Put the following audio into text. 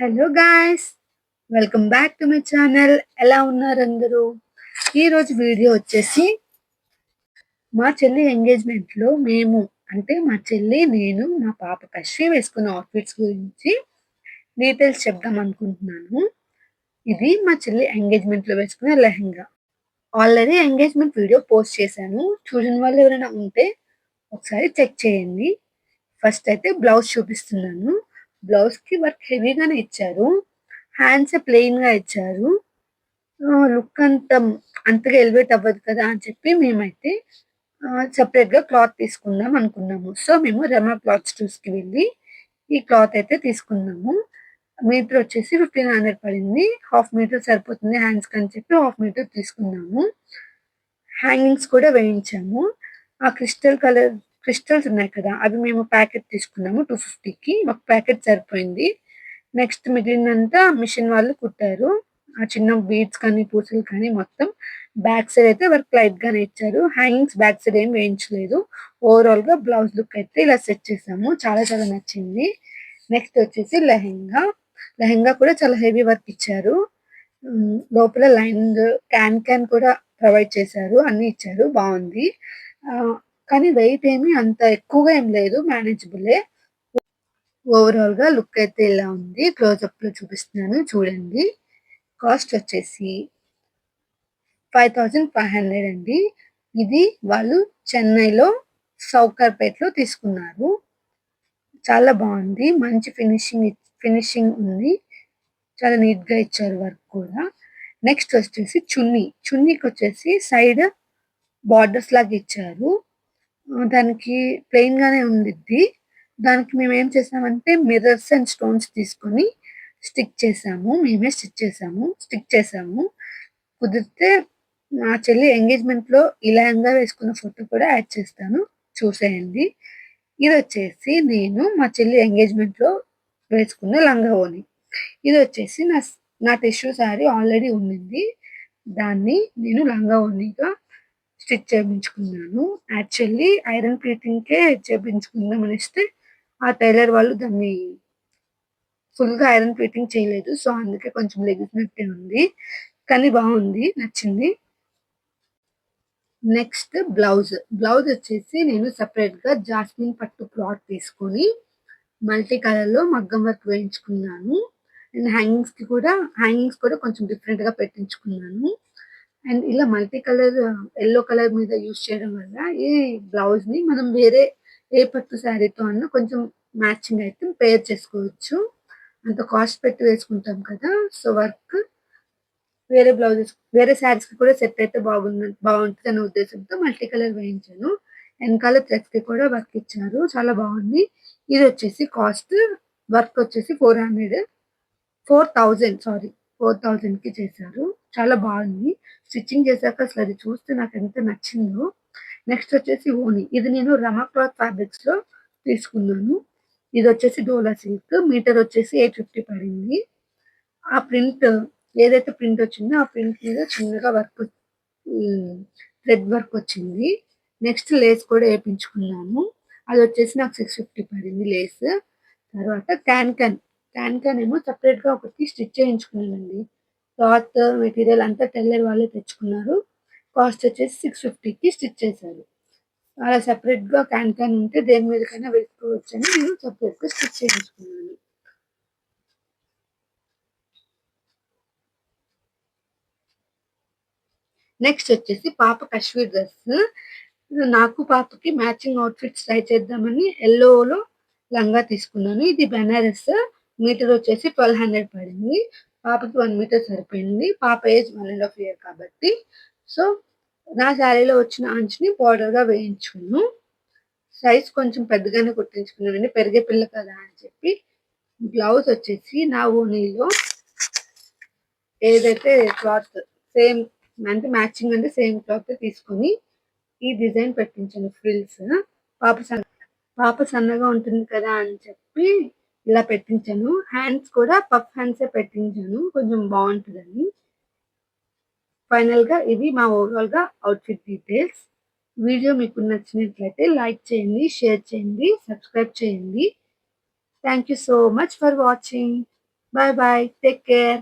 Hello guys welcome back to my channel. ఎలా ఉన్నారు అందరూ? ఈరోజు వీడియో వచ్చేసి మా చెల్లి ఎంగేజ్మెంట్లో మేము అంటే మా చెల్లి నేను మా పాప కశ్రీ వేసుకున్న అవుట్ఫిట్స్ గురించి డీటెయిల్స్ చెప్దాం అనుకుంటున్నాను. ఇది మా చెల్లి ఎంగేజ్మెంట్లో వేసుకున్న lehenga. Already engagement video post చేశాను. చూడని వాళ్ళు ఎవరైనా ఉంటే ఒకసారి చెక్ చేయండి. ఫస్ట్ అయితే బ్లౌజ్ చూపిస్తున్నాను. బ్లౌజ్కి వర్క్ హెవీగానే ఇచ్చారు. హ్యాండ్స్ ప్లెయిన్గా ఇచ్చారు. లుక్ అంత అంతగా ఎలివేట్ అవ్వదు కదా అని చెప్పి మేమైతే సపరేట్గా క్లాత్ తీసుకుందాం అనుకున్నాము. సో మేము రమా క్లాత్ స్టోర్స్కి వెళ్ళి ఈ క్లాత్ అయితే తీసుకున్నాము. మీటర్ వచ్చేసి ఫిఫ్టీన్ హండ్రెడ్ పడింది. హాఫ్ మీటర్ సరిపోతుంది హ్యాండ్స్ అని చెప్పి హాఫ్ మీటర్ తీసుకున్నాము. హ్యాంగింగ్స్ కూడా వేయించాము. ఆ క్రిస్టల్ కలర్ క్రిస్టల్స్ ఉన్నాయి కదా అవి మేము ప్యాకెట్ తీసుకున్నాము టూ ఫిఫ్టీకి. ఒక ప్యాకెట్ సరిపోయింది. నెక్స్ట్ మిగిలినంతా మిషన్ వాళ్ళు కుట్టారు. ఆ చిన్న బీడ్స్ కానీ పూసలు కానీ మొత్తం బ్యాక్ సైడ్ అయితే వర్క్ లైట్ గానే ఇచ్చారు హ్యాంగింగ్స్ బ్యాక్ సైడ్ ఏం వేయించలేదు. ఓవరాల్గా బ్లౌజ్ లుక్ అయితే ఇలా సెట్ చేసాము. చాలా చాలా నచ్చింది. నెక్స్ట్ వచ్చేసి లెహెంగా. లెహెంగా కూడా చాలా హెవీ వర్క్ ఇచ్చారు. లోపల లైన్ క్యాన్ క్యాన్ కూడా ప్రొవైడ్ చేశారు. అన్ని ఇచ్చారు. బాగుంది. కానీ వెయిట్ ఏమి అంత ఎక్కువగా ఏం లేదు మేనేజబులే ఓవరాల్గా లుక్ అయితే ఇలా ఉంది. క్లోజ్అప్లో చూపిస్తున్నాను. చూడండి. కాస్ట్ వచ్చేసి ఫైవ్ థౌజండ్ ఫైవ్ హండ్రెడ్ అండి. ఇది వాళ్ళు చెన్నైలో సౌకర్పేటలో తీసుకున్నారు. చాలా బాగుంది. మంచి ఫినిషింగ్ ఫినిషింగ్ ఉంది. చాలా నీట్గా ఇచ్చారు వర్క్ కూడా. నెక్స్ట్ వచ్చేసి చున్నీ. చున్నీకి వచ్చేసి సైడ్ బార్డర్స్ లాగా ఇచ్చారు. దానికి ప్లెయిన్ గానే ఉండిద్ది. దానికి మేము ఏం చేసామంటే మిర్రర్స్ అండ్ స్టోన్స్ తీసుకొని స్టిక్ చేసాము. మేమే స్టిచ్ చేసాము. స్టిక్ చేసాము. కుదిరితే మా చెల్లి ఎంగేజ్మెంట్లో ఇలాంగా వేసుకున్న ఫోటో కూడా యాడ్ చేస్తాను. చూసేయండి. ఇది వచ్చేసి నేను మా చెల్లి ఎంగేజ్మెంట్లో వేసుకున్న లంగా ఓని ఇది వచ్చేసి నా నా టిష్యూ శారీ ఆల్రెడీ ఉండింది. దాన్ని నేను లంగా ఓనిగా స్టిచ్ చేయించుకున్నాను. యాక్చువల్లీ ఐరన్ ప్లేటింగ్కే చేయించుకుందాం అనేస్తే ఆ టైలర్ వాళ్ళు దాన్ని ఫుల్గా ఐరన్ ప్లేటింగ్ చేయలేదు. సో అందుకే కొంచెం లెగిసినట్టే ఉంది. కానీ బాగుంది నచ్చింది. Next blouse. బ్లౌజ్ వచ్చేసి నేను సపరేట్గా జాస్మిన్ పట్టు క్లాత్ తీసుకొని మల్టీ కలర్లో మగ్గం వర్క్ వేయించుకున్నాను. అండ్ హ్యాంగింగ్స్కి కూడా హ్యాంగింగ్స్ కూడా కొంచెం డిఫరెంట్గా పెట్టించుకున్నాను. అండ్ ఇలా మల్టీ కలర్ ఎల్లో కలర్ మీద యూస్ చేయడం వల్ల ఈ బ్లౌజ్ని మనం వేరే ఏ పట్టు శారీతో అన్నా కొంచెం మ్యాచింగ్ అయితే పేర్ చేసుకోవచ్చు. అంత కాస్ట్ పెట్టి వేసుకుంటాం కదా సో వర్క్ వేరే బ్లౌజెస్ వేరే శారీస్కి కూడా సెట్ అయితే బాగుంది బాగుంటుంది అనే ఉద్దేశంతో మల్టీ కలర్ వేయించాను. వెనకాల థ్రెడ్స్కి కూడా వర్క్ ఇచ్చారు. చాలా బాగుంది. ఇది వచ్చేసి కాస్ట్ వర్క్ వచ్చేసి four hundred four thousand sorry four థౌజండ్కి చేశారు. చాలా బాగుంది. స్టిచ్చింగ్ చేశాక అసలు అది చూస్తే నాకు ఎంత నచ్చిందో. నెక్స్ట్ వచ్చేసి ఓని ఇది నేను రమా క్లాత్ ఫ్యాబ్రిక్స్లో తీసుకున్నాను. ఇది వచ్చేసి డోలా సిల్క్. మీటర్ వచ్చేసి ఎయిట్ ఫిఫ్టీ పడింది. ఆ ప్రింట్ ఏదైతే ప్రింట్ వచ్చిందో ఆ ప్రింట్ మీద చిన్నగా వర్క్ థ్రెడ్ వర్క్ వచ్చింది. నెక్స్ట్ లేస్ కూడా వేయించుకున్నాము అది వచ్చేసి నాకు సిక్స్ ఫిఫ్టీ పడింది లేస్. తర్వాత క్యాన్ క్యాన్. క్యాన్ క్యాన్ ఏమో సపరేట్గా ఒకటి స్టిచ్ చేయించుకున్నానండి. క్లాత్ మెటీరియల్ అంతా టెల్లర్ వాళ్ళే తెచ్చుకున్నారు. కాస్ట్ వచ్చేసి సిక్స్ ఫిఫ్టీకి స్టిచ్ చేశారు. అలా సపరేట్గా క్యాన్ క్యాన్ ఉంటే దేని మీదకైనా వేసుకోవచ్చు అని నేను సపరేట్గా స్టిచ్ చేయించుకున్నాను. నెక్స్ట్ వచ్చేసి పాప కశ్మీర్ డ్రెస్. నాకు పాపకి మ్యాచింగ్ అవుట్ఫిట్స్ ట్రై చేద్దామని ఎల్లోలో లంగా తీసుకున్నాను. ఇది బెనారస్. మీటర్ వచ్చేసి ట్వెల్వ్ హండ్రెడ్ పడింది. పాపకి వన్ మీటర్ సరిపోయింది. పాప age one and half year కాబట్టి. సో నా శారీలో వచ్చిన అంచుని బార్డర్గా వేయించుకున్నాను. సైజ్ కొంచెం పెద్దగానే కుట్టించుకున్నానండి పెరిగే పిల్ల కదా అని చెప్పి. బ్లౌజ్ వచ్చేసి నా ఓనీలో ఏదైతే క్లాత్ సేమ్ అంటే మ్యాచింగ్ అంటే సేమ్ క్లాత్ తీసుకొని ఈ డిజైన్ పెట్టించాను. ఫ్రిల్స్ పాప సన్న పాప సన్నగా ఉంటుంది కదా అని చెప్పి ఇలా పెట్టించాను. హ్యాండ్స్ కూడా పఫ్ హ్యాండ్స్ పెట్టించాను. కొంచెం బాగుంటుందని. ఫైనల్గా ఇవి ఇది మా ఓవరాల్గా అవుట్ఫిట్ డీటెయిల్స్ వీడియో మీకు నచ్చినట్లయితే లైక్ చేయండి షేర్ చేయండి సబ్స్క్రైబ్ చేయండి. Thank you so much for watching bye bye take care